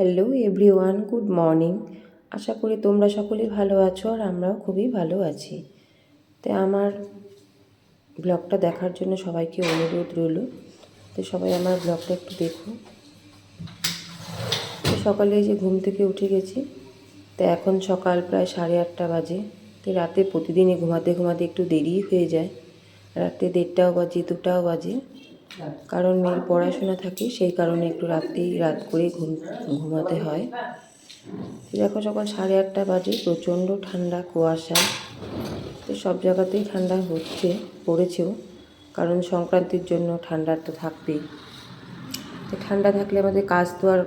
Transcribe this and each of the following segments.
Hello everyone good morning আশা করি তোমরা সকলেই ভালো আছো আর আমরাও খুবই ভালো আছি। তো আমার ব্লগটা দেখার জন্য সবাইকে অনুরোধ রইল। তো সবাই আমার ব্লগটা একটু দেখো। তো সকালে যে ঘুম থেকে উঠে গেছি। তো এখন সকাল প্রায় সাড়ে আটটা বাজে। তো রাতে প্রতিদিনই ঘুমাতে ঘুমাতে একটু দেরি হয়ে যায়। রাতে দেড়টাও বাজে, দুটাও বাজে। কারণ মেয়ের পড়াশোনা থাকে, সেই কারণে একটু রাতেই রাত করে ঘুম, ঘুমাতে হয়। দেখো সকাল সাড়ে আটটা বাজে, প্রচণ্ড ঠান্ডা, কুয়াশা। তো সব জায়গাতেই ঠান্ডা হচ্ছে, পড়েছেও, কারণ সংক্রান্তির জন্য ঠান্ডা তো থাকবেই। তো ঠান্ডা থাকলে আমাদের কাজ তো আর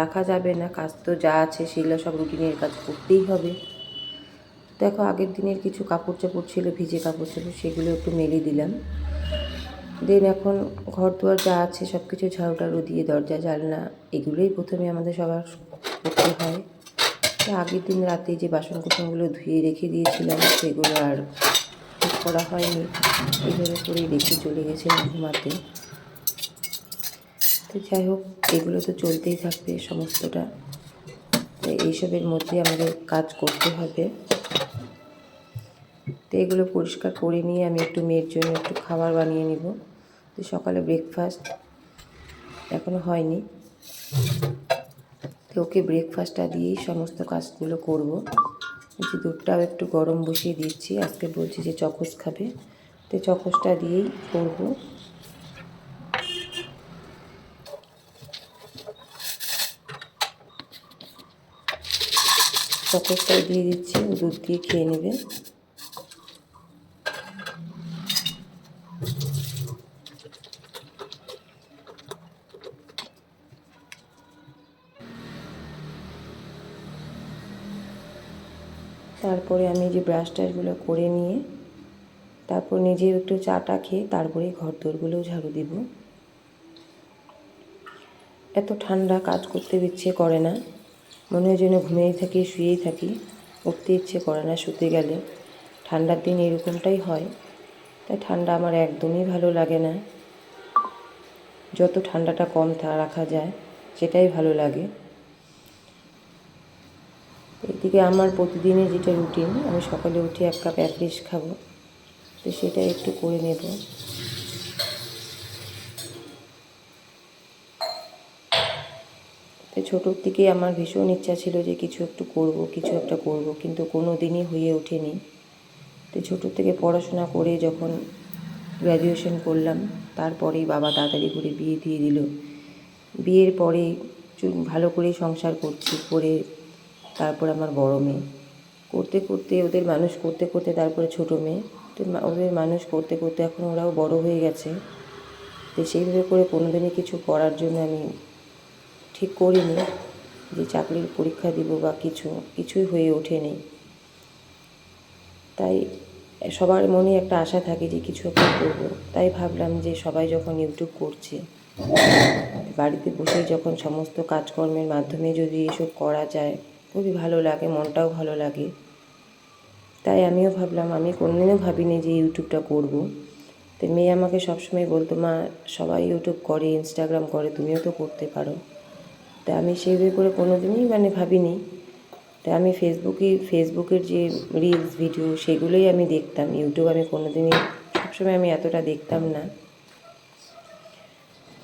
রাখা যাবে না, কাজ তো যা আছে সেগুলো সব রুটিনের কাজ করতেই হবে। দেখো আগের দিনের কিছু কাপড় চাপড় ছিল, ভিজে কাপড় ছিল, সেগুলো একটু মেলে দিলাম। দেন এখন ঘর দুয়ার যা আছে সব কিছু ঝাড়ু টাড়ু দিয়ে দরজা, জানলা, এগুলোই প্রথমে আমাদের সবার করতে হয়। তো আগের দিন রাতে যে বাসন কুসনগুলো ধুয়ে রেখে দিয়েছিলাম, সেগুলো আর ঠিক করা হয়নি। এইভাবে করেই রেখে চলে গেছিলাম ঘুমাতে তো যাই হোক, এগুলো তো চলতেই থাকবে সমস্তটা। তো এইসবের মধ্যে আমাদের কাজ করতে হবে। তো এগুলো পরিষ্কার করে নিয়ে আমি একটু মেয়ের জন্য একটু খাবার বানিয়ে নিব। তো সকালে ব্রেকফাস্ট এখনও হয়নি। তো ওকে ব্রেকফাস্টটা দিয়েই সমস্ত কাজগুলো করব। যে দুধটাও একটু গরম বসিয়ে দিচ্ছি। আজকে বলছি যে চকস খাবে। তো চকসটা দিয়েই করব। চকসটাই দিয়ে দিচ্ছি। দুধ দিয়ে খেয়ে নেবে। তারপরে আমি যে ব্রাশ টাশগুলো করে নিয়ে তারপর নিজেও একটু চাটা খেয়ে তারপরে ঘর দোরগুলোও ঝাড়ু দিব। এত ঠান্ডা কাজ করতে ইচ্ছে করে না। মনে হয় যেন ঘুমিয়েই থাকি, শুয়েই থাকি, উঠতে ইচ্ছে করে না শুতে গেলে। ঠান্ডার দিন এরকমটাই হয়, তাই ঠান্ডা আমার একদমই ভালো লাগে না। যত ঠান্ডাটা কম রাখা যায়, সেটাই ভালো লাগে। এদিকে আমার প্রতিদিনের যেটা রুটিন, আমি সকালে উঠে এক কাপ অ্যাপ্রিস খাব। তো সেটা একটু করে নেব। তো ছোটোর থেকে আমার ভীষণ ইচ্ছা ছিল যে কিছু একটু করব, কিছু একটা করব, কিন্তু কোনো দিনই হয়ে ওঠেনি। তো ছোটো থেকে পড়াশোনা করে যখন গ্র্যাজুয়েশন করলাম, তারপরেই বাবা তাড়াতাড়ি করে বিয়ে দিয়ে দিল। বিয়ের পরে ভালো করে সংসার করছি, করে তারপর আমার বড় মেয়ে। করতে করতে ওদের মানুষ করতে করতে তারপরে ছোটো মেয়ে। তো ওদের মানুষ করতে করতে এখন ওরাও বড় হয়ে গেছে। তো সেইভাবে করে কোনো দিনই কিছু করার জন্য আমি ঠিক করিনি যে চাকরির পরীক্ষা দিব বা কিছু, কিছুই হয়ে ওঠেনি। তাই সবার মনে একটা আশা থাকে যে কিছু একটা করব। তাই ভাবলাম যে সবাই যখন ইউটিউব করছে, বাড়িতে বসে যখন সমস্ত কাজকর্মের মাধ্যমে যদি এসব করা যায় খুবই ভালো লাগে, মনটাও ভালো লাগে। তাই আমিও ভাবলাম, আমি কোনোদিনও ভাবিনি যে ইউটিউবটা করব। তো মেয়ে আমাকে সবসময় বলতো, মা, সবাই ইউটিউব করে, ইনস্টাগ্রাম করে, তুমিও তো করতে পারো। তা আমি সেইভাবে করে কোনো দিনই মানে ভাবিনি। তা আমি ফেসবুকে, ফেসবুকের যে রিলস ভিডিও সেগুলোই আমি দেখতাম। ইউটিউব আমি কোনো দিনই সবসময় আমি এতটা দেখতাম না।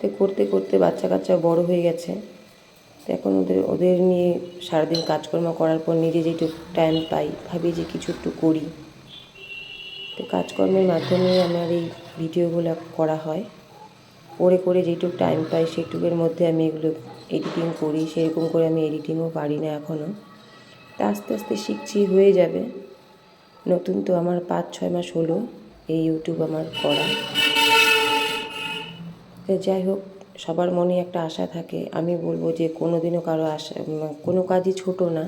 তো করতে করতে বাচ্চা কাচ্চা বড় হয়ে গেছে। তো এখন ওদের ওদের নিয়ে সারাদিন কাজকর্ম করার পর নিজে যেটুকু টাইম পাই, ভাবি যে কিছু একটু করি। তো কাজকর্মের মাধ্যমে আমার এই ভিডিওগুলো করা হয়। করে করে যেটুকু টাইম পাই সেটুকের মধ্যে আমি এগুলো এডিটিং করি, সেরকম করে আমি এডিটিংও পারি না এখনও তা আস্তে আস্তে শিখছি, হয়ে যাবে। নতুন তো আমার পাঁচ, ছয় মাস হলো এই ইউটিউব আমার করা। যাই হোক সবার মনে একটা আশা থাকে। আমি বলব যে কোনো দিনও কারও আশা কোনো কাজই ছোট না।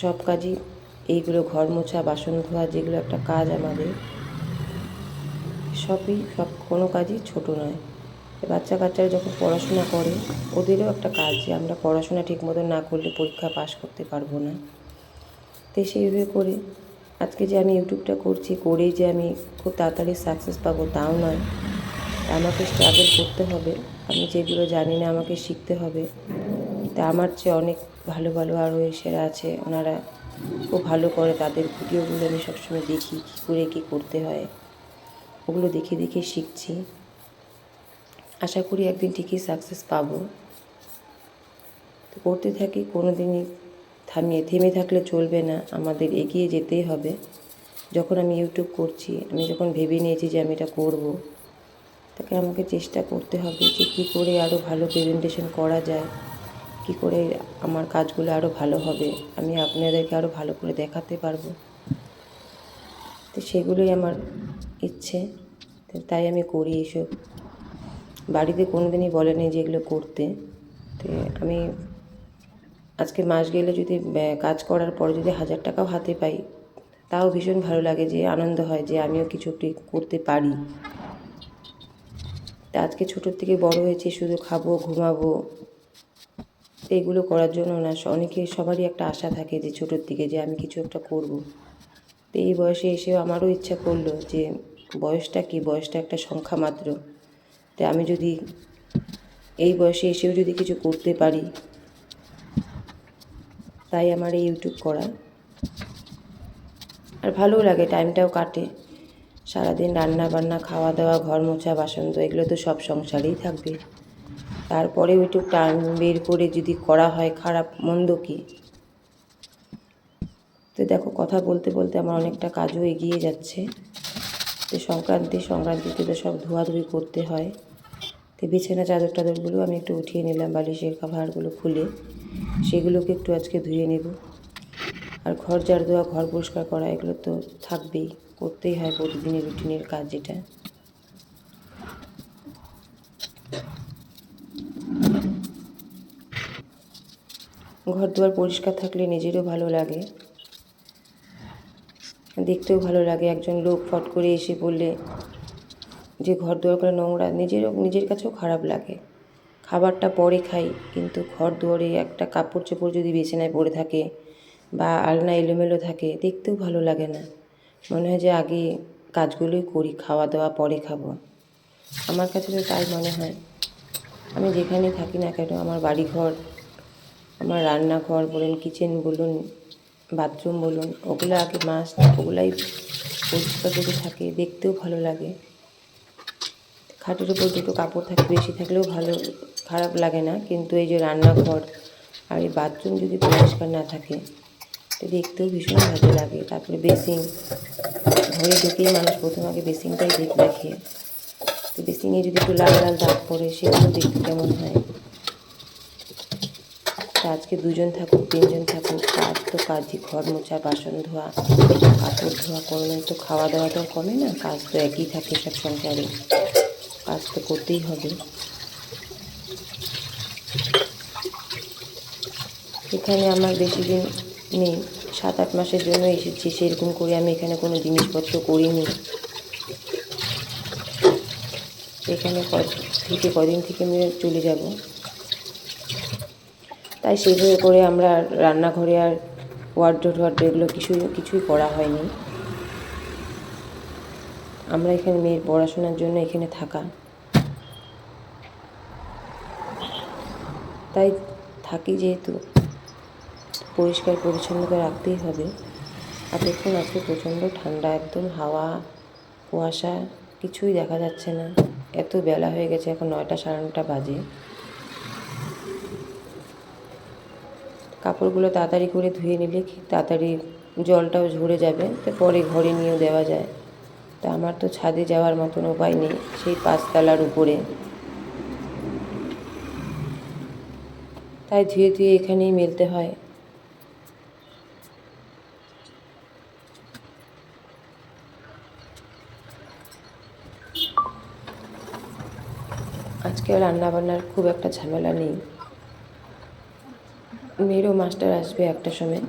সব কাজই এইগুলো ঘর মোছা বাসন ধোয়া যেগুলো একটা কাজ আমাদের, সবই সব কোনো কাজই ছোট নয়। বাচ্চা কাচ্চারা যখন পড়াশোনা করে, ওদেরও একটা কাজ যে আমরা পড়াশোনা ঠিক মতো না করলে পরীক্ষা পাশ করতে পারব না। তো সেইভাবে করে আজকে যে আমি ইউটিউবটা করছি, করেই যে আমি খুব তাড়াতাড়ি সাকসেস পাবো, তাও নয়। আমাকে স্ট্রাগল করতে হবে। আমি যেগুলো জানি না, আমাকে শিখতে হবে। তা আমার চেয়ে অনেক ভালো ভালো আরও এসেরা আছে। ওনারা খুব ভালো করে তাদের ভিডিওগুলো আমি সবসময় দেখি, কী করে কী করতে হয়। ওগুলো দেখে দেখে শিখছি। আশা করি একদিন ঠিকই সাকসেস পাবো। তো করতে থাকি কোনো দিনই থামিয়ে, থেমে থাকলে চলবে না। আমাদের এগিয়ে যেতেই হবে। যখন আমি ইউটিউব করছি, আমি যখন ভেবে নিয়েছি যে আমি এটা করব তাকে আমাকে চেষ্টা করতে হবে যে কী করে আরও ভালো প্রেজেন্টেশন করা যায়, কী করে আমার কাজগুলো আরও ভালো হবে। আমি আপনাদেরকে আরও ভালো করে দেখাতে পারব। তো সেগুলোই আমার ইচ্ছে। তাই আমি করি এইসব বাড়িতে কোনো দিনই বলেনি যে এগুলো করতে। তো আমি আজকে মাস গেলে যদি কাজ করার পর যদি হাজার টাকাও হাতে পাই, তাও ভীষণ ভালো লাগে যে আনন্দ হয় যে আমিও কিছু করতে পারি। আজকে ছোটোর থেকে বড় হয়েছি, শুধু খাব, ঘুমাবো। এইগুলো করার জন্য না অনেকে, সবারই একটা আশা থাকে যে ছোটোর থেকে যে আমি কিছু একটা করব। তো এই বয়সে এসেও আমারও ইচ্ছা করল যে বয়সটা কি? বয়সটা একটা সংখ্যা মাত্র। তো আমি যদি এই বয়সে এসেও যদি কিছু করতে পারি, তাই আমার এই ইউটিউব করা। আর ভালোও লাগে, টাইমটাও কাটে। সারাদিন রান্না বান্না খাওয়া দাওয়া ঘর মোছা বাসন তো এগুলো তো সব সংসারেই থাকবে। তারপরেও একটু টান বের করে যদি করা হয় খারাপ, মন্দ কি? তো দেখো, কথা বলতে বলতে আমার অনেকটা কাজও এগিয়ে যাচ্ছে। তো সংক্রান্তি, সংক্রান্তিতে তো সব ধোয়াধুয়ি করতে হয়। তো বিছানা চাদর টাদরগুলো আমি একটু উঠিয়ে নিলাম, বালিশের কাভারগুলো খুলে। সেগুলোকে একটু আজকে ধুয়ে নেব। আর ঘর ঝাড় দেওয়া ঘর পরিষ্কার করা, এগুলো তো থাকবেই। করতেই হয় প্রতিদিনের রুটিনের কাজ যেটা ঘর দুয়ার পরিষ্কার থাকলে নিজেরও ভালো লাগে। দেখতেও ভালো লাগে, একজন লোক ফট করে এসে বললে যে ঘর দুয়ার করে নোংরা, নিজেরও, নিজের কাছেও খারাপ লাগে। খাবারটা পরে খাই, কিন্তু ঘর দুয়ারে একটা কাপড় চোপড় যদি বেছে নেয় পড়ে থাকে বা আলনা এলোমেলো থাকে, দেখতেও ভালো লাগে না। মনে হয় যে আগে কাজগুলোই করি খাওয়া দাওয়া পরে খাব। আমার কাছে তো তাই মনে হয়। আমি যেখানে থাকি না কেন, আমার বাড়িঘর, আমার রান্নাঘর বলুন কিচেন বলুন বাথরুম বলুন, ওগুলো আগে মাছ ওগুলাই পরিষ্কার যদি থাকে, দেখতেও ভালো লাগে। খাটের উপর দুটো কাপড় থাকে, বেশি থাকলেও ভালো, খারাপ লাগে না। কিন্তু এই যে রান্নাঘর আর এই বাথরুম যদি পরিষ্কার না থাকে দেখতেও ভীষণ ভালো লাগে। তারপরে বেসিং ঘরে ঢুকেই মানুষ প্রথম আগে বেসিংটাই দেখ। তো বেসিংয়ে যদি একটু লাল লাল দাগ পড়ে, সেগুলো দেখতে কেমন হয়? আজকে দুজন থাকুক, তিনজন থাকুক, কাজ তো কাজই। ঘর মোছা, বাসন ধোয়া, কাপড় ধোয়া করলে তো খাওয়া দাওয়া তো কমে না, কাজ তো একই থাকে সব সংসারে। কাজ তো করতেই হবে। এখানে আমার বেশি দিন নেই সাত আট মাসের জন্য এসেছি, সেরকম করে আমি এখানে কোনো জিনিসপত্র করিনি। এখানে থেকে, কদিন থেকে আমি চলে যাব। তাই সেইভাবে করে আমরা রান্নাঘরে আর ওয়ার্ড্রো এগুলো কিছুই কিছুই করা হয়নি। আমরা এখানে মেয়ের পড়াশোনার জন্য এখানে থাকা। তাই থাকি যেহেতু। পরিষ্কার পরিচ্ছন্নতা রাখতেই হবে। আর দেখুন, আজকে প্রচণ্ড ঠান্ডা, একদম হাওয়া, কুয়াশা, কিছুই দেখা যাচ্ছে না। এত বেলা হয়ে গেছে, এখন নয়টা সাড়ে নটা বাজে। কাপড়গুলো তাড়াতাড়ি করে ধুয়ে নিলে তাড়াতাড়ি জলটাও ঝরে যাবে, তো পরে ঘরে নিয়েও দেওয়া যায়। তা আমার তো ছাদে যাওয়ার মতন উপায় নেই, সেই পাঁচতলার উপরে। তাই ধুয়ে ধুয়ে এখানেই মেলতে হয়। আজকে রান্না বান্নার খুব একটা ঝামেলা নেই। মেয়েরও মাস্টার আসবে একটা সময়,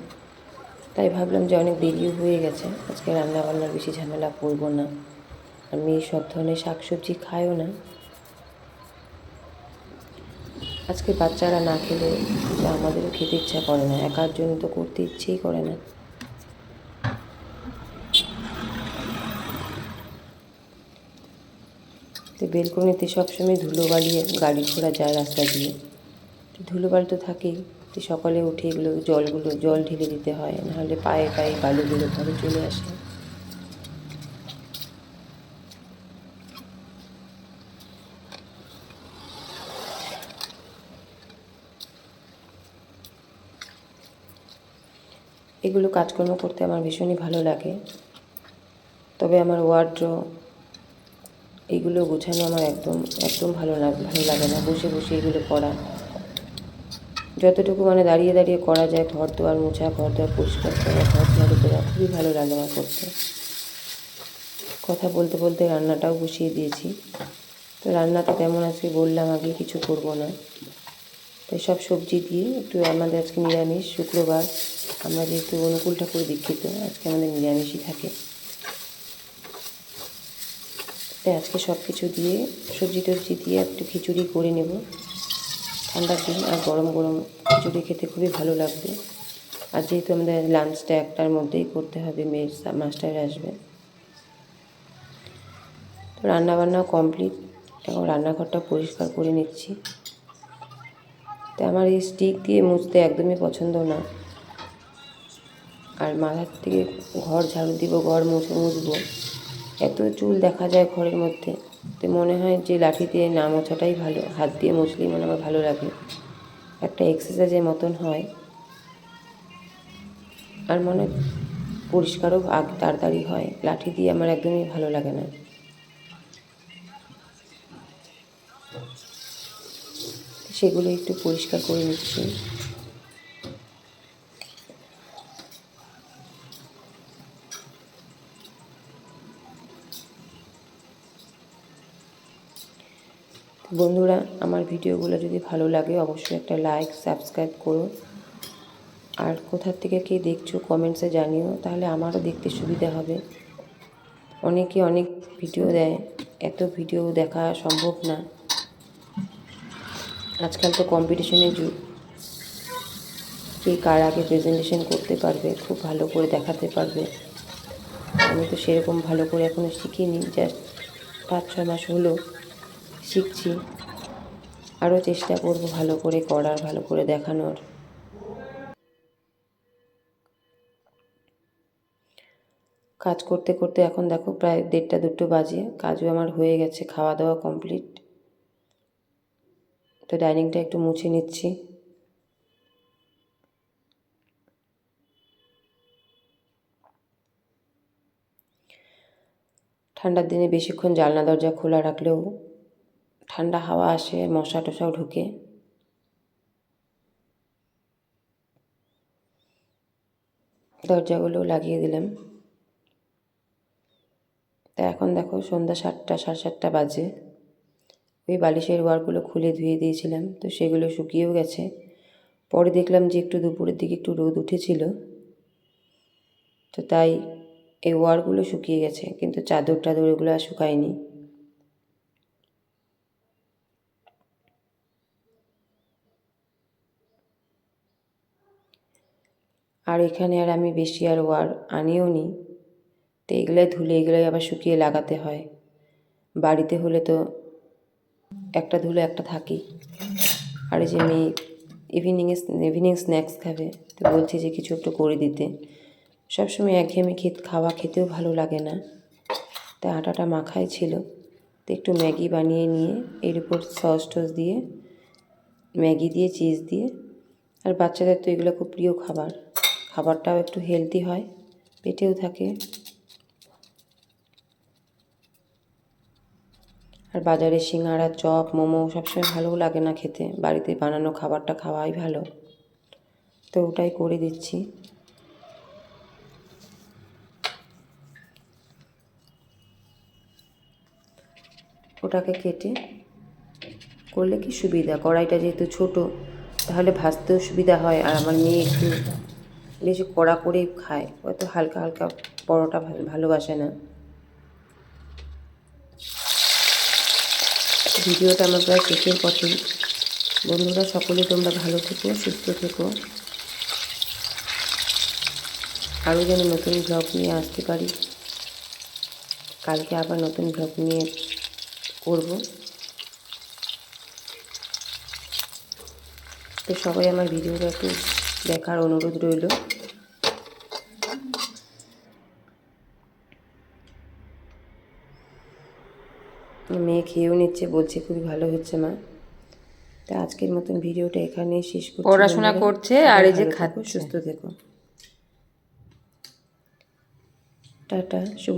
তাই ভাবলাম যে অনেক দেরিও হয়ে গেছে, আজকে রান্নাবান্নার বেশি ঝামেলা করব না। আর মেয়ে সব ধরনের শাকসবজি খায়ও না। আজকে বাচ্চারা না খেলে আমাদেরও খেতে ইচ্ছা করে না, একার জন্য তো করতে ইচ্ছেই করে না। বেলকনিতে সবসময় ধুলো ধুলোবালি গাড়ি ঘোড়া যায় রাস্তা দিয়ে। তো ধুলোবালি তো থাকেই। তো সকালে উঠে এগুলো জলগুলো, জল ঢেলে দিতে হয়, নাহলে পায়ে পায়ে বালুগুলো ঘরে চলে আসে। এগুলো কাজকর্ম করতে আমার ভীষণই ভালো লাগে। তবে আমার ওয়ার্ড্র এগুলো গোছানো আমার একদম একদম ভালো লাগে ভালো লাগে না। বসে বসে এগুলো করা। যতটুকু মানে দাঁড়িয়ে দাঁড়িয়ে করা যায়, ঘর দোয়ার মোছা, ঘর দোয়ার পরিষ্কার করা, ঘর ঝাড়ু করা খুবই ভালো লাগে আমার করতে। কথা বলতে বলতে রান্নাটাও বসিয়ে দিয়েছি। তো রান্নাটা তেমন আজকে বললাম আগে, কিছু করব না। তাই সব সবজি দিয়ে একটু আমাদের আজকে নিরামিষ, শুক্রবার। আমরা যেহেতু অনুকূল ঠাকুর দীক্ষিত, আজকে আমাদের নিরামিষই থাকে। তাই আজকে সব কিছু দিয়ে, সবজি টবজি দিয়ে একটু খিচুড়ি করে নেব। ঠান্ডার দিন আর গরম গরম খিচুড়ি খেতে খুবই ভালো লাগবে। আর যেহেতু আমাদের লাঞ্চটা একটার মধ্যেই করতে হবে, মেয়ের মাস্টার আসবে। তো রান্নাবান্নাও কমপ্লিট এখন রান্নাঘরটা পরিষ্কার করে নিচ্ছি। তো আমার এই স্টিক দিয়ে মুছতে একদমই পছন্দ না। আর মাথার থেকে ঘর ঝাড়ু দিব, ঘর মুছে, মুছবো। এত চুল দেখা যায় ঘরের মধ্যে। তো মনে হয় যে লাঠি দিয়ে না মোছাটাই ভালো। হাত দিয়ে মুছলেই মনে আমার ভালো লাগে। একটা এক্সারসাইজের মতন হয়। আর মনে পরিষ্কারও আগ তাড়াতাড়ি হয়। লাঠি দিয়ে আমার একদমই ভালো লাগে না। সেগুলো একটু পরিষ্কার করে নিচ্ছি। বন্ধুরা, আমার ভিডিওগুলো যদি ভালো লাগে, অবশ্যই একটা লাইক সাবস্ক্রাইব করো। আর কোথার থেকে কে দেখছ কমেন্টসে জানিও, তাহলে আমারও দেখতে সুবিধা হবে। অনেকে অনেক ভিডিও দেয়, এত ভিডিও দেখা সম্ভব না। আজকাল তো কম্পিটিশনের যুগ। কে কার আগে প্রেজেন্টেশন করতে পারবে, খুব ভালো করে দেখাতে পারবে। আমি তো সেরকম ভালো করে এখনও শিখিনি জাস্ট পাঁচ, ছয় মাস হলো। শিখছি। আরও চেষ্টা করব ভালো করে করার, ভালো করে দেখানোর। কাজ করতে করতে এখন দেখো প্রায় দেড়টা, দুটো বাজে। কাজও আমার হয়ে গেছে খাওয়া দাওয়া কমপ্লিট তো ডাইনিংটা একটু মুছে নিচ্ছি। ঠান্ডার দিনে বেশিক্ষণ জানলা দরজা খোলা রাখলেও ঠান্ডা হাওয়া আসে, মশা টশাও ঢুকে। দরজাগুলো লাগিয়ে দিলাম। তা এখন দেখো সন্ধ্যা সাতটা, সাড়ে সাতটা বাজে। ওই বালিশের ওয়ারগুলো খুলে ধুয়ে দিয়েছিলাম, তো সেগুলো শুকিয়েও গেছে। পরে দেখলাম যে একটু দুপুরের দিকে একটু রোদ উঠেছিল, তো তাই এই ওয়ারগুলো শুকিয়ে গেছে, কিন্তু চাদর টাদর এগুলো আর শুকায়নি। আর এখানে আর আমি বেশি আর ওয়ার আনিও নি। তো এগুলোই ধুলে এগুলোই আবার শুকিয়ে লাগাতে হয়। বাড়িতে হলে তো একটা ধুলে একটা থাকি আর যে মেয়ে ইভিনিংয়ে ইভিনিং স্ন্যাক্স খাবে, তো বলছি যে কিছু একটু করে দিতে। সবসময় একঘেয়েমি খেত খাওয়া খেতেও ভালো লাগে না। তাই আটাটা মাখাই ছিল। তো একটু ম্যাগি বানিয়ে নিয়ে এর উপর সস টস দিয়ে, ম্যাগি দিয়ে চিজ দিয়ে। আর বাচ্চাদের তো এগুলো খুব প্রিয় খাবার। খাবারটাও একটু হেলদি হয়, পেটেও থাকে। আর বাজারে সিঙ্গারা, চপ, মোমো সবসময় ভালো লাগে না খেতে। বাড়িতে বানানো খাবারটা খাওয়াই ভালো। তো ওটাই করে দিচ্ছি। ওটাকে কেটে করলে কি সুবিধা? কড়াইটা যেহেতু ছোট, তাহলে ভাজতেও সুবিধা হয়। আর আমার মেয়ে একটু বেশি কড়া করেই খায়। হয়তো হালকা হালকা পরোটা ভালোবাসে না। ভিডিওটা আমার প্রায় শেষের পথেই বন্ধুরা, সকলে তোমরা ভালো থেকো, সুস্থ থেকো। আরও যেন নতুন ব্লগ নিয়ে আসতে পারি। কালকে আবার নতুন ব্লগ নিয়ে করব। তো সবাই আমার ভিডিওটা একটু দেখার অনুরোধ রইল। মেয়ে খেয়েও নিচ্ছে বলছে খুবই ভালো হচ্ছে মা। তা আজকের মতন ভিডিওটা এখানেই শেষ করছি। পড়াশোনা করছে আর এই যে খাচ্ছে। সুস্থ থেকো। টাটা শুভ